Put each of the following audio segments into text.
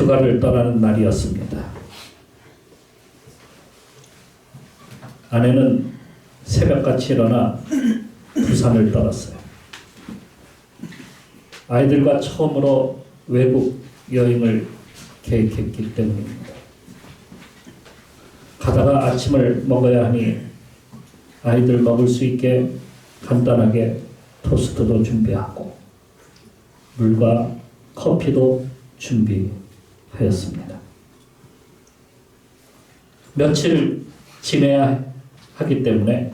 휴가를 떠나는 날이었습니다. 아내는 새벽같이 일어나 부산을 떠났어요. 아이들과 처음으로 외국 여행을 계획했기 때문입니다. 가다가 아침을 먹어야 하니 아이들 먹을 수 있게 간단하게 토스트도 준비하고 물과 커피도 준비 하였습니다. 며칠 지내야 하기 때문에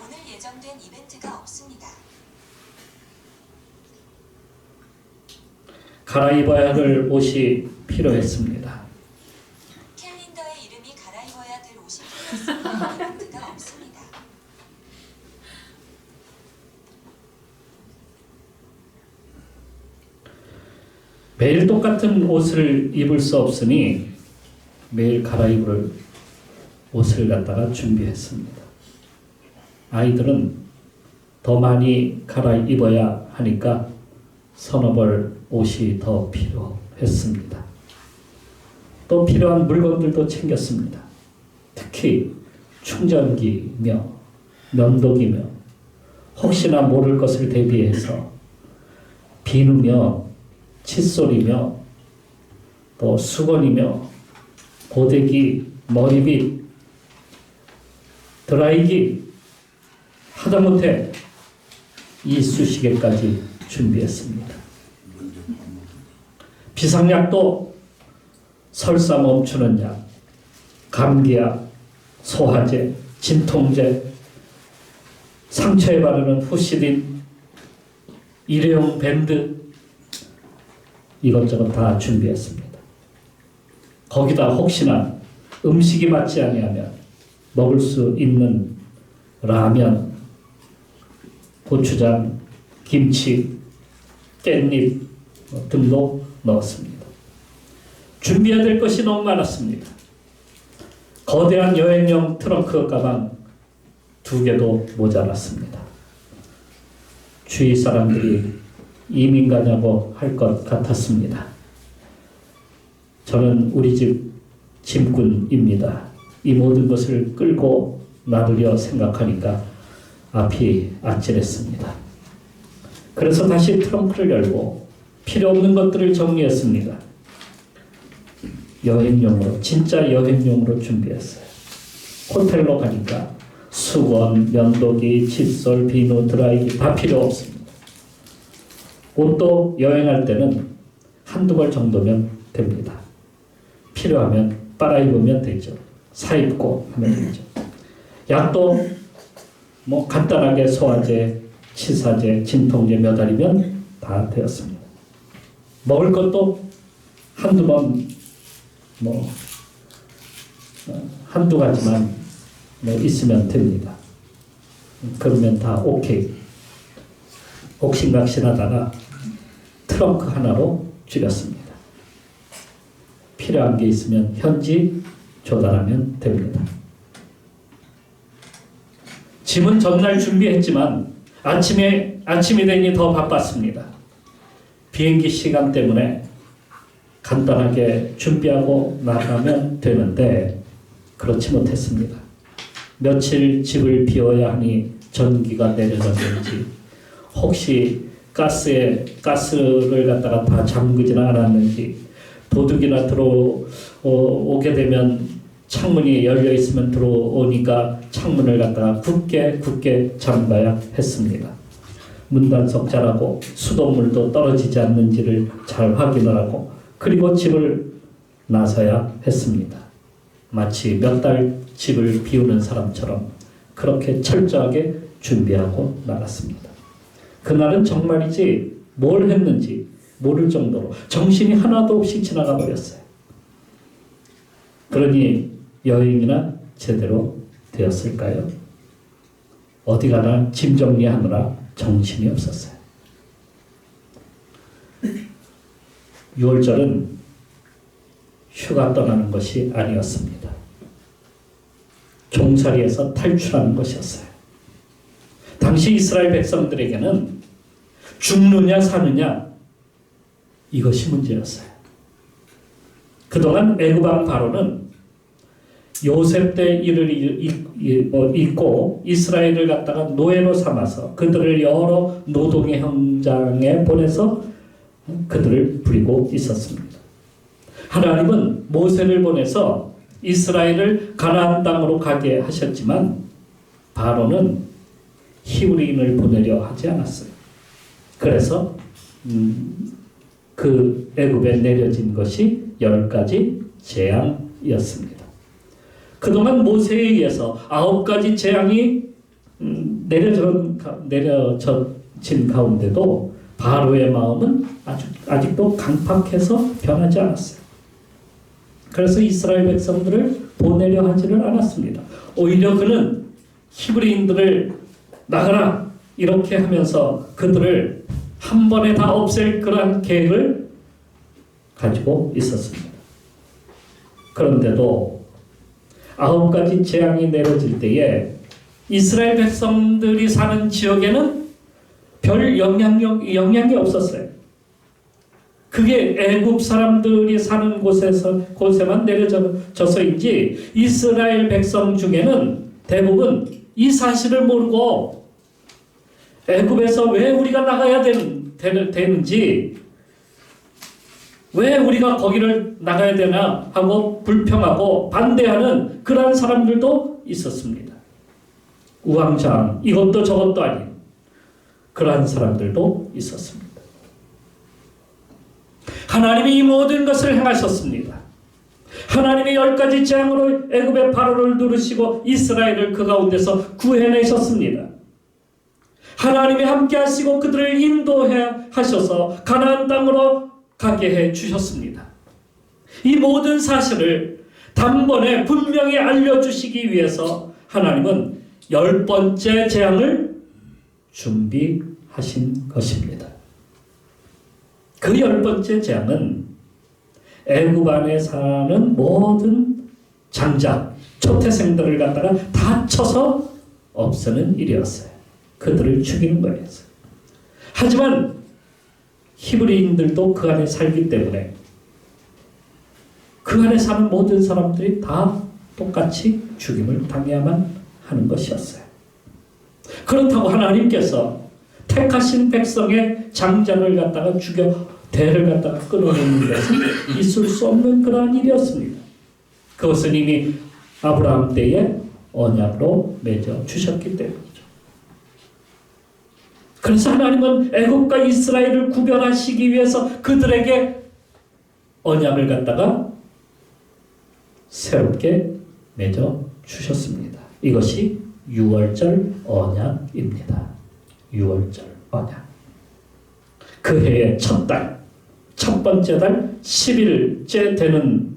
오늘 예정된 이벤트가 없습니다. 갈아입어야 할 옷이 필요했습니다. 캘린더에 이름이 갈아입어야 될 옷이 필요했으나 이벤트가 없습니다. 매일 똑같은 옷을 입을 수 없으니 매일 갈아입을 옷을 갖다가 준비했습니다. 아이들은 더 많이 갈아입어야 하니까 서너 벌 옷이 더 필요했습니다. 또 필요한 물건들도 챙겼습니다. 특히 충전기며 면도기며 혹시나 모를 것을 대비해서 비누며 칫솔이며 또 수건이며 고데기, 머리빗, 드라이기 하다못해 이쑤시개까지 준비했습니다. 비상약도 설사 멈추는 약, 감기약, 소화제, 진통제, 상처에 바르는 후시딘, 일회용 밴드, 이것저것 다 준비했습니다. 거기다 혹시나 음식이 맞지 아니하면 먹을 수 있는 라면, 고추장, 김치, 깻잎 뭐 등도 넣었습니다. 준비해야 될 것이 너무 많았습니다. 거대한 여행용 트렁크 가방 두 개도 모자랐습니다. 주위 사람들이 이민 가냐고 할 것 같았습니다. 저는 우리 집 짐꾼입니다. 이 모든 것을 끌고 나누려 생각하니까 앞이 아찔했습니다. 그래서 다시 트렁크를 열고 필요 없는 것들을 정리했습니다. 여행용으로 진짜 여행용으로 준비했어요. 호텔로 가니까 수건, 면도기, 칫솔, 비누, 드라이기 다 필요 없습니다. 옷도 여행할 때는 한두 벌 정도면 됩니다. 필요하면 빨아 입으면 되죠. 사 입고 하면 되죠. 약도 뭐 간단하게 소화제, 치사제, 진통제 몇 알이면 다 되었습니다. 먹을 것도 한두 번, 뭐, 어, 한두 가지만 뭐 있으면 됩니다. 그러면 다 오케이. 옥신각신하다가 트렁크 하나로 줄였습니다. 필요한 게 있으면 현지 조달하면 됩니다. 짐은 전날 준비했지만 아침에 아침이 되니 더 바빴습니다. 비행기 시간 때문에 간단하게 준비하고 나가면 되는데 그렇지 못했습니다. 며칠 집을 비워야 하니 전기가 내려졌는지 혹시 가스에 가스를 갖다가 다 잠그지는 않았는지 도둑이나 들어오게 되면 창문이 열려 있으면 들어오니까 창문을 갖다가 굳게 굳게 잠가야 했습니다. 문단속 잘하고 수돗물도 떨어지지 않는지를 잘 확인을 하고 그리고 집을 나서야 했습니다. 마치 몇 달 집을 비우는 사람처럼 그렇게 철저하게 준비하고 나갔습니다. 그날은 정말이지 뭘 했는지 모를 정도로 정신이 하나도 없이 지나가 버렸어요. 그러니 여행이나 제대로 되었을까요? 어디 가나 짐 정리하느라 정신이 없었어요. 6월절은 휴가 떠나는 것이 아니었습니다. 종살이에서 탈출하는 것이었어요. 당시 이스라엘 백성들에게는 죽느냐 사느냐 이것이 문제였어요. 그동안 애굽 왕 바로는 요셉 때 일을 이- 이- 뭐 잊고 이스라엘을 갖다가 노예로 삼아서 그들을 여러 노동의 현장에 보내서 그들을 부리고 있었습니다. 하나님은 모세를 보내서 이스라엘을 가나안 땅으로 가게 하셨지만 바로는 히브리인을 보내려 하지 않았어요. 그래서 음, 그 애굽에 내려진 것이 열 가지 재앙이었습니다. 그동안 모세에 의해서 아홉 가지 재앙이 음, 내려져 내려진 가운데도 바로의 마음은 아주 아직도 강팍해서 변하지 않았어요. 그래서 이스라엘 백성들을 보내려 하지를 않았습니다. 오히려 그는 히브리인들을 나가라 이렇게 하면서 그들을 한 번에 다 없앨 그러한 계획을 가지고 있었습니다. 그런데도 아홉 가지 재앙이 내려질 때에 이스라엘 백성들이 사는 지역에는 별 영향력 영향이 없었어요. 그게 애굽 사람들이 사는 곳에서 곳에만 내려져서인지 이스라엘 백성 중에는 대부분 이 사실을 모르고 애굽에서 왜 우리가 나가야 되는, 되는, 되는지 왜 우리가 거기를 나가야 되나 하고 불평하고 반대하는 그러한 사람들도 있었습니다. 우왕좌왕 이것도 저것도 아닌 그러한 사람들도 있었습니다. 하나님이 이 모든 것을 행하셨습니다. 하나님이 열 가지 재앙으로 애굽의 바로를 누르시고 이스라엘을 그 가운데서 구해내셨습니다. 하나님이 함께 하시고 그들을 인도해 하셔서 가나안 땅으로 가게 해 주셨습니다. 이 모든 사실을 단번에 분명히 알려주시기 위해서 하나님은 열 번째 재앙을 준비하신 것입니다. 그 열 번째 재앙은 애굽 안에 사는 모든 장자, 초태생들을 갖다가 다 쳐서 없애는 일이었어요. 그들을 죽이는 거였어요. 하지만 히브리인들도 그 안에 살기 때문에 그 안에 사는 모든 사람들이 다 똑같이 죽임을 당해야만 하는 것이었어요. 그렇다고 하나님께서 택하신 백성의 장자를 갖다가 죽여 대를 갖다가 끊어내는 것은 있을 수 없는 그러한 일이었습니다. 그것은 이미 아브라함 때에 언약으로 맺어 주셨기 때문이죠. 그래서 하나님은 애굽과 이스라엘을 구별하시기 위해서 그들에게 언약을 갖다가 새롭게 맺어 주셨습니다. 이것이 6월절 언약입니다. 6월절 언약. 그 해의 첫 달, 첫 번째 달 10일째 되는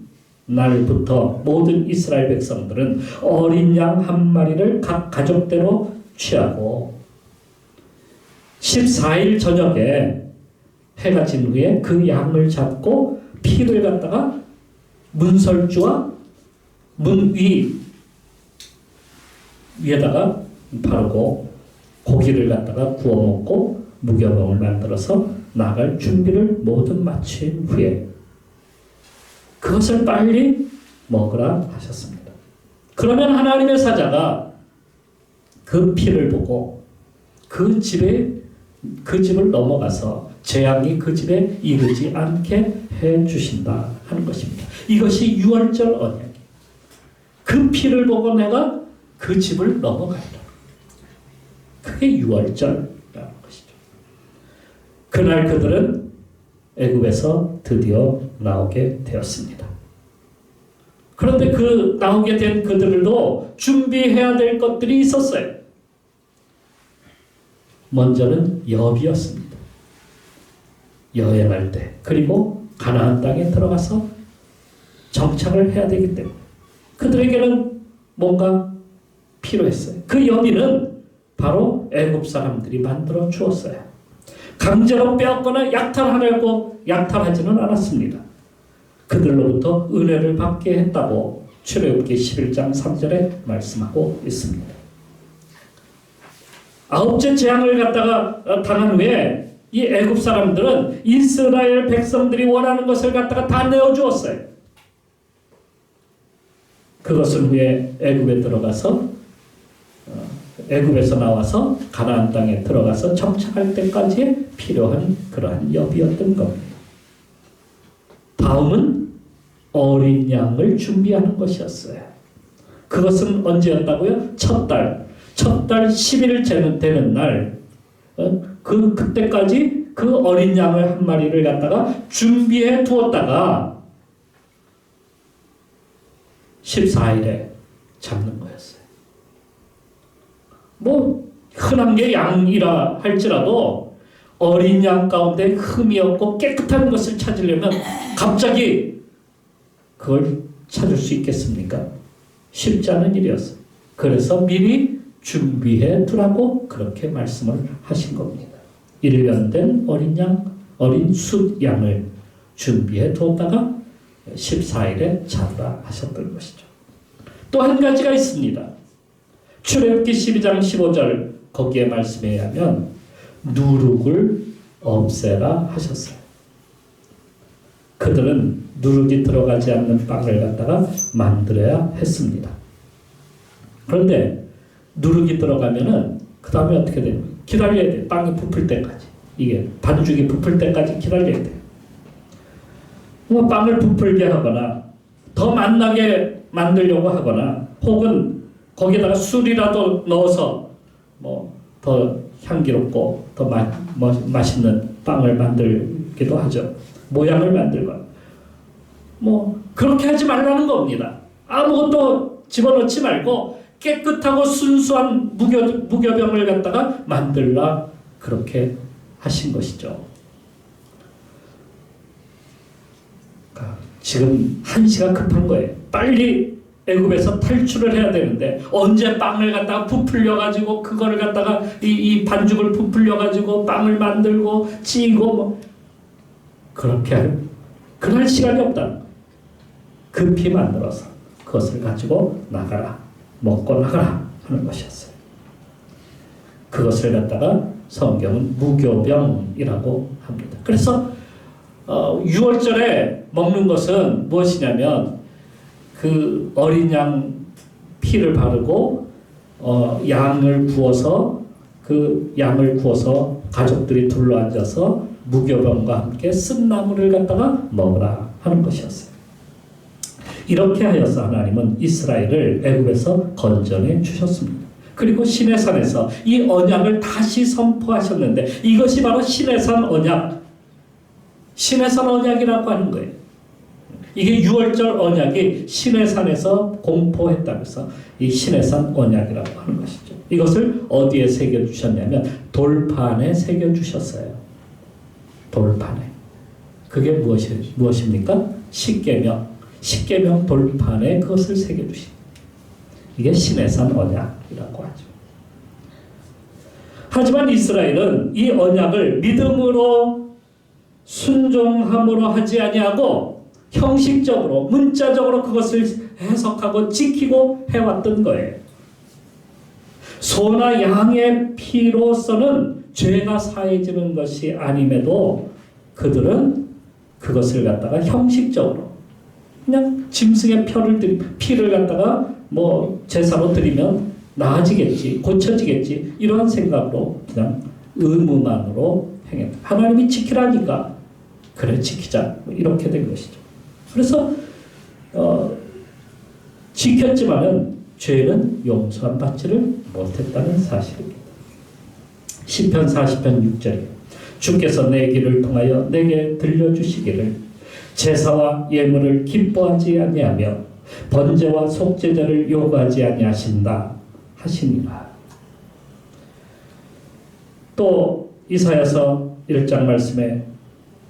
날부터 모든 이스라엘 백성들은 어린 양 한 마리를 각 가족대로 취하고 14일 저녁에 해가 진 후에 그 양을 잡고 피를 갖다가 문설주와 문위 위에다가 바르고 고기를 갖다가 구워 먹고 무교병을 만들어서 나갈 준비를 모두 마친 후에 그것을 빨리 먹으라 하셨습니다. 그러면 하나님의 사자가 그 피를 보고 그 집에 그 집을 넘어가서 재앙이 그 집에 이르지 않게 해 주신다 하는 것입니다. 이것이 유월절 언약. 그 피를 보고 내가 그 집을 돼. 그게 유월절이라는 것이죠. 그날 그들은 애굽에서 드디어 나오게 되었습니다. 그런데 그 나오게 된 그들도 준비해야 될 것들이 있었어요. 먼저는 여비였습니다. 여행할 때 그리고 가나안 땅에 들어가서 정착을 해야 되기 때문에 그들에게는 뭔가 필요했어요. 그 여비는 바로 애굽 사람들이 만들어 주었어요. 강제로 빼앗거나 약탈하려고 약탈하지는 않았습니다. 그들로부터 은혜를 받게 했다고 출애굽기 11장 3절에 말씀하고 있습니다. 아홉째 재앙을 갖다가 어, 당한 후에 이 애굽 사람들은 이스라엘 백성들이 원하는 것을 갖다가 다 내어 주었어요. 그것을 위해 애굽에 들어가서 어, 애굽에서 나와서 가나안 땅에 들어가서 정착할 때까지 필요한 그러한 여비였던 겁니다. 다음은 어린 양을 준비하는 것이었어요. 그것은 언제였다고요? 첫 달. 첫 달 10일 되는 날. 어? 그 그때까지 그 어린 양을 한 마리를 갖다가 준비해 두었다가 14일에 잡는 거였어요. 뭐 흔한 게 양이라 할지라도 어린 양 가운데 흠이 없고 깨끗한 것을 찾으려면 갑자기 그걸 찾을 수 있겠습니까? 쉽지 않은 일이었어요. 그래서 미리 준비해 두라고 그렇게 말씀을 하신 겁니다. 1년 된 어린 양, 어린 숫 양을 준비해 두었다가 14일에 잡으라 하셨던 것이죠. 또 한 가지가 있습니다. 출애굽기 12장 15절 거기에 말씀에 의하면 누룩을 없애라 하셨어요. 그들은 누룩이 들어가지 않는 빵을 갖다가 만들어야 했습니다. 그런데 누룩이 들어가면은 그 다음에 어떻게 돼요? 기다려야 돼. 빵이 부풀 때까지. 이게 반죽이 부풀 때까지 기다려야 돼. 뭐 빵을 부풀게 하거나 더 맛나게 만들려고 하거나 혹은 거기다가 술이라도 넣어서 뭐 더 향기롭고 더 마, 뭐, 맛있는 빵을 만들기도 하죠. 모양을 만들고 뭐 그렇게 하지 말라는 겁니다. 아무것도 집어넣지 말고 깨끗하고 순수한 무교, 무교병을 갖다가 만들라 그렇게 하신 것이죠. 아, 지금 한시가 급한 거예요. 빨리 애굽에서 탈출을 해야 되는데 언제 빵을 갖다가 부풀려 가지고 그거를 갖다가 이, 이 반죽을 부풀려 가지고 빵을 만들고 찌고 뭐 그렇게 할 그럴 시간이 없다. 급히 만들어서 그것을 가지고 나가라 먹고 나가라 하는 것이었어요. 그것을 갖다가 성경은 무교병이라고 합니다. 그래서 어, 6월절에 먹는 것은 무엇이냐면 그 어린 양 피를 바르고 어, 양을 구워서 그 양을 구워서 가족들이 둘러앉아서 무교병과 함께 쓴나물을 갖다가 먹으라 하는 것이었어요. 이렇게 하여서 하나님은 이스라엘을 애굽에서 건져내 주셨습니다. 그리고 시내산에서 이 언약을 다시 선포하셨는데 이것이 바로 시내산 언약, 시내산 언약이라고 하는 거예요. 이게 6월절 언약이 시내산에서 공포했다면서 이 시내산 언약이라고 하는 것이죠. 이것을 어디에 새겨 주셨냐면 돌판에 새겨 주셨어요. 돌판에. 그게 무엇이 무엇입니까? 십계명. 십계명 돌판에 그것을 새겨 주신. 이게 시내산 언약이라고 하죠. 하지만 이스라엘은 이 언약을 믿음으로 순종함으로 하지 아니하고 형식적으로 문자적으로 그것을 해석하고 지키고 해왔던 거예요. 소나 양의 피로서는 죄가 사해지는 것이 아님에도 그들은 그것을 갖다가 형식적으로 그냥 짐승의 펴를 드리, 피를 갖다가 뭐 제사로 드리면 나아지겠지, 고쳐지겠지 이러한 생각으로 그냥 의무만으로 행했다. 하나님이 지키라니까 그래 지키자 이렇게 된 것이죠. 그래서 어, 지켰지만은 죄는 용서한 받지를 못했다는 사실입니다. 시편 40편 6절에 주께서 내 길을 통하여 내게 들려주시기를 제사와 예물을 기뻐하지 아니하며 번제와 속죄제를 요구하지 아니하신다 하시니라. 또 이사야서 1장 말씀에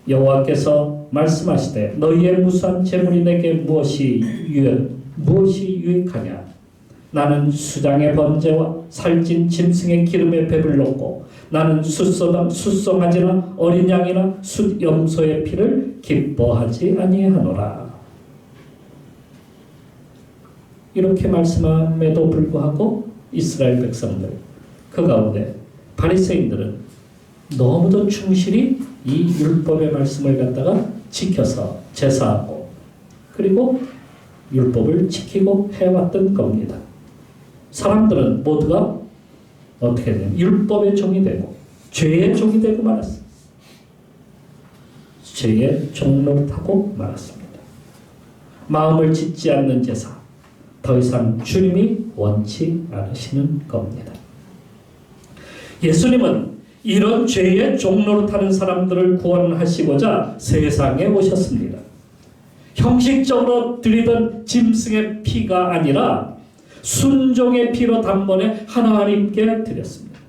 여호와께서 말씀하시되 너희의 무수한 재물이 내게 무엇이 유익 무엇이 유익하냐 나는 수장의 번제와 살찐 짐승의 기름에 배불렀고 나는 숫소나 숫송아지나 어린 양이나 숫 염소의 피를 기뻐하지 아니하노라 이렇게 말씀함에도 불구하고 이스라엘 백성들 그 가운데 바리새인들은 너무도 충실히 이 율법의 말씀을 갖다가 지켜서 제사하고 그리고 율법을 지키고 해왔던 겁니다. 사람들은 모두가 어떻게 되냐 율법의 종이 되고 죄의 종이 되고 말았습니다. 죄의 종로 타고 말았습니다. 마음을 짓지 않는 제사 더 이상 주님이 원치 않으시는 겁니다. 예수님은 이런 죄의 종로로 타는 사람들을 구원하시고자 세상에 오셨습니다. 형식적으로 드리던 짐승의 피가 아니라 순종의 피로 단번에 하나님께 드렸습니다.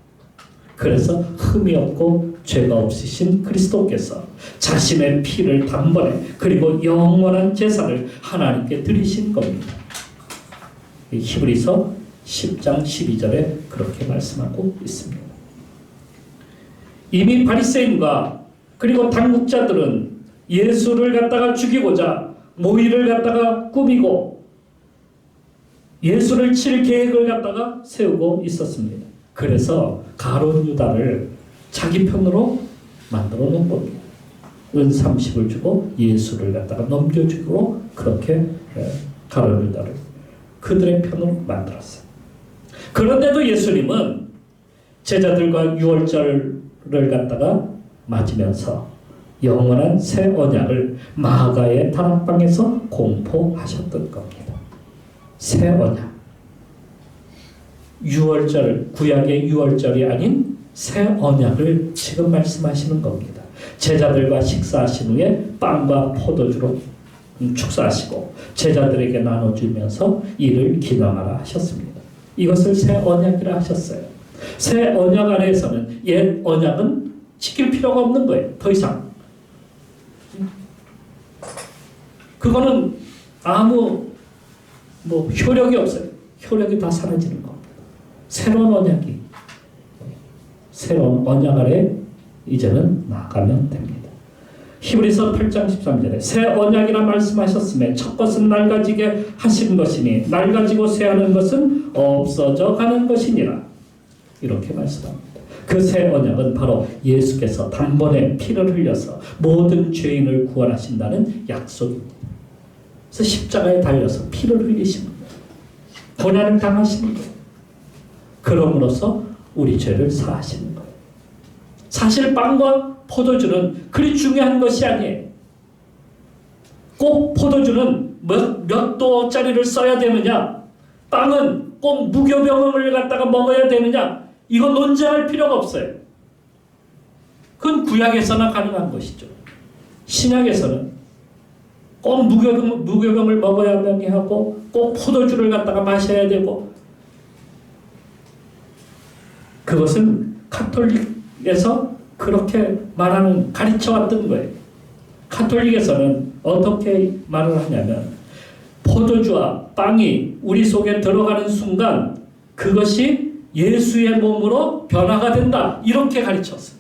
그래서 흠이 없고 죄가 없으신 그리스도께서 자신의 피를 단번에 그리고 영원한 제사를 하나님께 드리신 겁니다. 이 히브리서 10장 12절에 그렇게 말씀하고 있습니다. 이미 바리새인과 그리고 당국자들은 예수를 갖다가 죽이고자 모의를 갖다가 꾸미고 예수를 칠 계획을 갖다가 세우고 있었습니다. 그래서 가론 유다를 자기 편으로 만들어 놓은 겁니다. 은 30을 주고 예수를 갖다가 넘겨주기로 그렇게 예, 가론 유다를 그들의 편으로 만들었어요. 그런데도 예수님은 제자들과 유월절을 갖다가 맞으면서 영원한 새 언약을 마가의 다락방에서 공포하셨던 겁니다. 새 언약. 유월절, 구약의 유월절이 아닌 새 언약을 지금 말씀하시는 겁니다. 제자들과 식사하신 후에 빵과 포도주로 축사하시고 제자들에게 나눠주면서 이를 기념하라 하셨습니다. 이것을 새 언약이라 하셨어요. 새 언약 안에서는 옛 언약은 지킬 필요가 없는 거예요. 더 이상. 그거는 아무 뭐 효력이 없어요. 효력이 다 사라지는 겁니다. 새로운 언약이 새로운 언약 아래 이제는 나가면 됩니다. 히브리서 8장 13절에 새 언약이라 말씀하셨음에 첫 것은 낡아지게 하신 것이니 낡아지고 새하는 것은 없어져 가는 것이니라 이렇게 말씀합니다. 그 새 언약은 바로 예수께서 단번에 피를 흘려서 모든 죄인을 구원하신다는 약속입니다. 그래서 십자가에 달려서 피를 거예요. 고난을 거예요. 그럼으로써 우리 죄를 사하시는 거예요. 사실 빵과 포도주는 그리 중요한 것이 아니에요. 꼭 포도주는 몇, 몇 도짜리를 써야 되느냐? 빵은 꼭 무교병을 갖다가 먹어야 되느냐? 이거 논쟁할 필요가 없어요. 그건 구약에서나 가능한 것이죠. 신약에서는 꼭 무교병, 무교병을 먹어야만 하고 꼭 포도주를 갖다가 마셔야 되고 그것은 카톨릭에서 그렇게 말하는 가르쳐 왔던 거예요. 카톨릭에서는 어떻게 말을 하냐면 포도주와 빵이 우리 속에 들어가는 순간 그것이 예수의 몸으로 변화가 된다. 이렇게 가르쳤어요.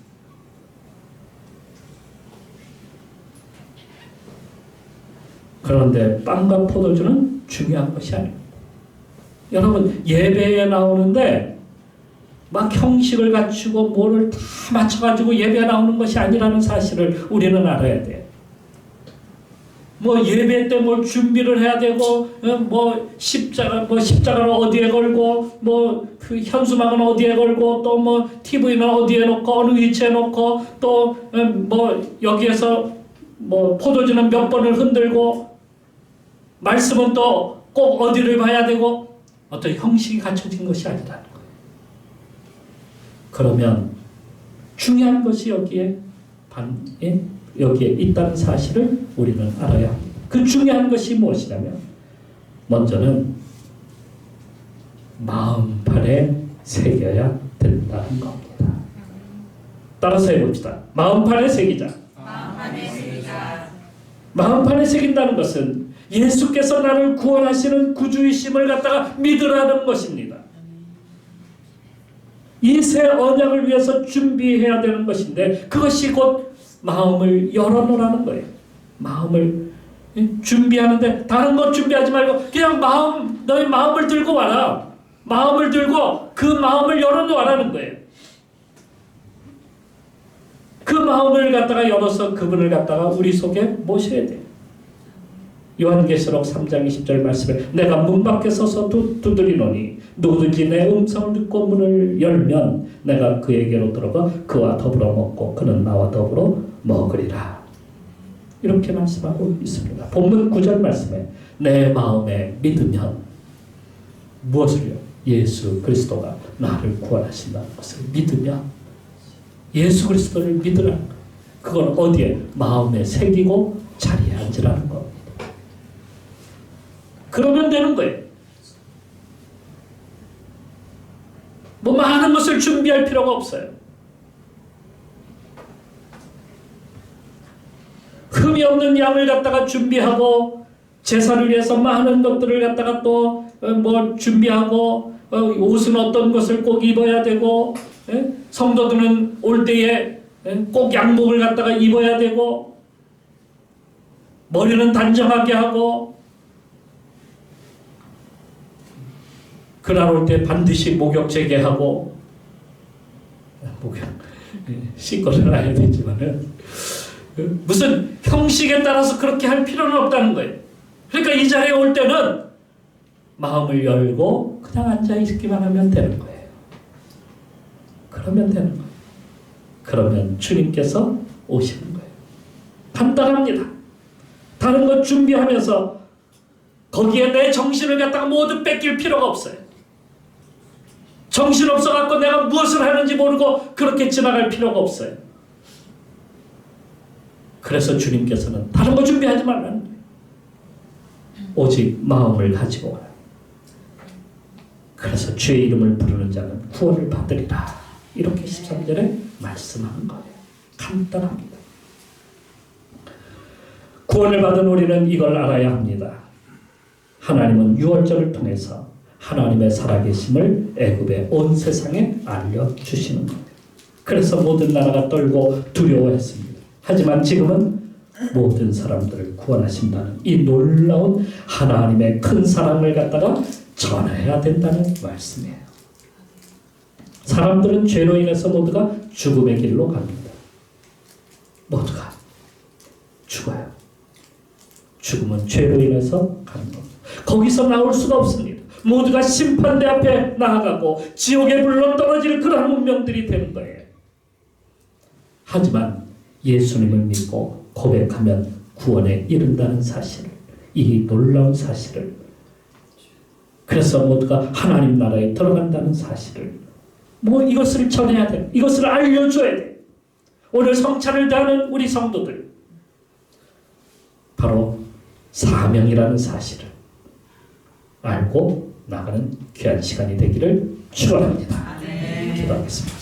그런데 빵과 포도주는 중요한 것이 아닙니다. 여러분 예배에 나오는데 막 형식을 갖추고 뭐를 다 맞춰가지고 예배 나오는 것이 아니라는 사실을 우리는 알아야 돼요. 뭐 예배 때 뭘 준비를 해야 되고 어, 뭐 십자가 뭐 십자가를 어디에 걸고 뭐 그 현수막은 어디에 걸고 또 뭐 TV는 어디에 놓고 어느 위치에 놓고 또 뭐 여기에서 뭐 포도주는 몇 번을 흔들고 말씀은 또 꼭 어디를 봐야 되고 어떤 형식이 갖춰진 것이 거예요. 그러면 중요한 것이 여기에 반에 여기에 있다는 사실을 우리는 알아야 합니다. 그 중요한 것이 무엇이냐면 먼저는 마음판에 새겨야 된다는 겁니다. 따라서 해봅시다. 마음판에 새기자. 마음판에 새긴다는 것은 예수께서 나를 구원하시는 구주이심을 갖다가 믿으라는 것입니다. 이 새 언약을 위해서 준비해야 되는 것인데 그것이 곧 마음을 열어놓으라는 거예요. 마음을 준비하는데 다른 것 준비하지 말고 그냥 마음 너희 마음을 들고 와라. 마음을 들고 그 마음을 열어놓으라는 거예요. 그 마음을 갖다가 열어서 그분을 갖다가 우리 속에 모셔야 돼요. 요한계시록 3장 20절 말씀에 내가 문 밖에 서서 두, 두드리노니 누구든지 내 음성을 듣고 문을 열면 내가 그에게로 들어가 그와 더불어 먹고 그는 나와 더불어 먹으리라. 이렇게 말씀하고 있습니다. 본문 9절 말씀에 내 마음에 믿으면 무엇을요? 예수 그리스도가 나를 구원하신다는 것을 믿으면 예수 그리스도를 믿으라. 그건 어디에? 마음에 새기고 자리에 앉으라는 겁니다. 그러면 되는 거예요. 뭐 많은 것을 준비할 필요가 없어요. 흠이 없는 양을 갖다가 준비하고 제사를 위해서 많은 것들을 갖다가 또 뭐 준비하고 어, 옷은 어떤 것을 꼭 입어야 되고 예? 성도들은 올 때에 예? 꼭 양복을 갖다가 입어야 되고 머리는 단정하게 하고 그날 올 때 반드시 목욕 재개하고 목욕 예, 씻고는 놔야 되지만은 그 무슨 형식에 따라서 그렇게 할 필요는 없다는 거예요. 그러니까 이 자리에 올 때는 마음을 열고 그냥 앉아 있기만 하면 되는 거예요. 그러면 되는 거예요. 그러면 주님께서 오시는 거예요. 간단합니다. 다른 것 준비하면서 거기에 내 정신을 갖다가 모두 뺏길 필요가 없어요. 정신 없어 갖고 내가 무엇을 하는지 모르고 그렇게 지나갈 필요가 없어요. 그래서 주님께서는 다른 거 준비하지 말라는 거예요. 오직 마음을 가지고 와요. 그래서 주의 이름을 부르는 자는 구원을 받으리라. 이렇게 13절에 말씀하는 거예요. 간단합니다. 구원을 받은 우리는 이걸 알아야 합니다. 하나님은 유월절을 통해서 하나님의 살아계심을 애굽의 온 세상에 알려주시는 겁니다. 그래서 모든 나라가 떨고 두려워했습니다. 하지만 지금은 모든 사람들을 구원하신다는 이 놀라운 하나님의 큰 사랑을 갖다가 전해야 된다는 말씀이에요. 사람들은 죄로 인해서 모두가 죽음의 길로 갑니다. 모두가 죽어요. 죽음은 죄로 인해서 가는 겁니다. 거기서 나올 수가 없습니다. 모두가 심판대 앞에 나아가고 지옥의 불로 떨어질 그런 운명들이 되는 거예요. 하지만 예수님을 믿고 고백하면 구원에 이른다는 사실을 이 놀라운 사실을 그래서 모두가 하나님 나라에 들어간다는 사실을 뭐 이것을 전해야 돼. 이것을 알려줘야 돼. 오늘 성찬을 다하는 우리 성도들 바로 사명이라는 사실을 알고 나가는 귀한 시간이 되기를 축원합니다. 기도하겠습니다.